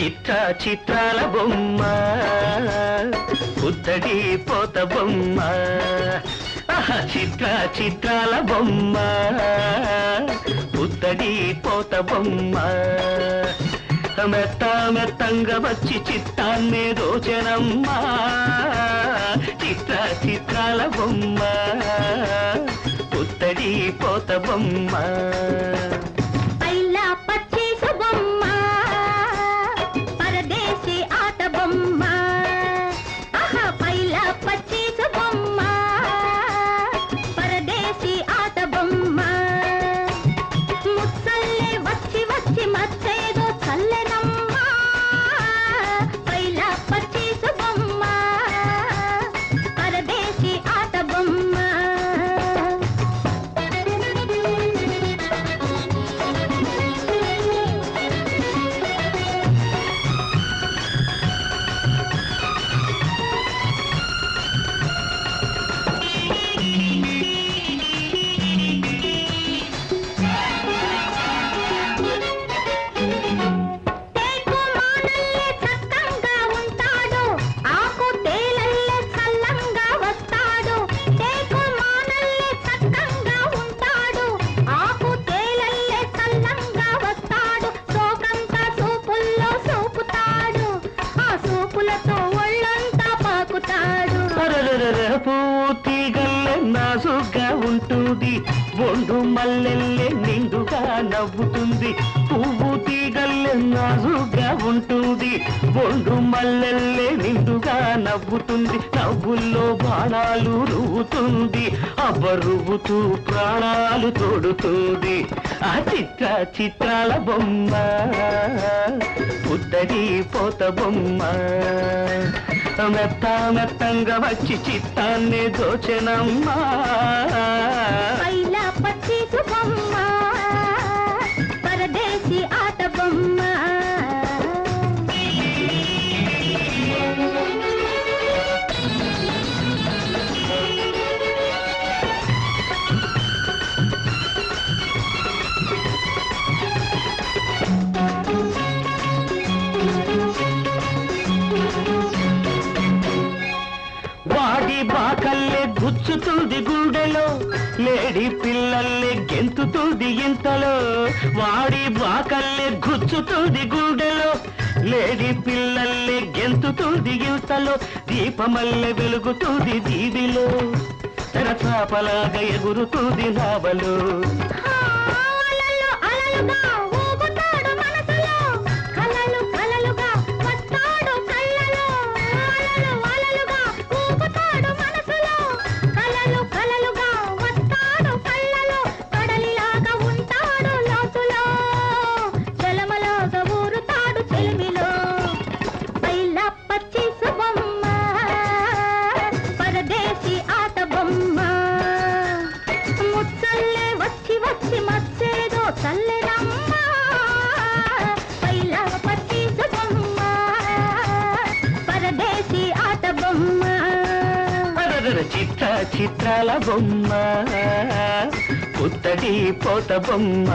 చిత్ర చిత్రాల బొమ్మ ఉత్తడి పోత బొమ్మ. చిత్ర చిత్రాల బొమ్మ ఉత్తడి పోత బొమ్మ. మెత్త మెత్తంగా వచ్చి చిత్తాన్నే దోచనమ్మా. చిత్ర చిత్రాల బొమ్మ ఉత్తడి పోత బొమ్మ. అరరరర నాజుగా ఉంటుంది. బొండు మల్లెల్లె నిండుగా నవ్వుతుంది. పువ్వు తీగల్లె నాజుగా ఉంటుంది. బొండు మల్లెల్లె నిండుగా నవ్వుతుంది. నవ్వుల్లో బాణాలు రువ్వుతుంది అబ్బరువ్వుతూ ప్రాణాలు తోడుతుంది. ఆ చిత్ర చిత్రాల బొమ్మ పుత్తడి పోత బొమ్మ. మెత్త మెత్తంగా వచ్చి చిత్తాన్ని దోచెనమ్మా. గుచ్చుతుంది గుండెలో లేడి పిల్లల్లే గెంతుతుంది ఇంతలో వాడి బాకల్లే గుచ్చుతుంది గుండెలో లేడి పిల్లల్లే గెంతుతుంది ఇంతలో దీపమల్లె వెలుగుతుంది దీవిలో తెరచాపలాగా ఎగురుతుంది నావలో. అలలుగా! చిత్రాల బొమ్మ పుత్తటి పోత బొమ్మ.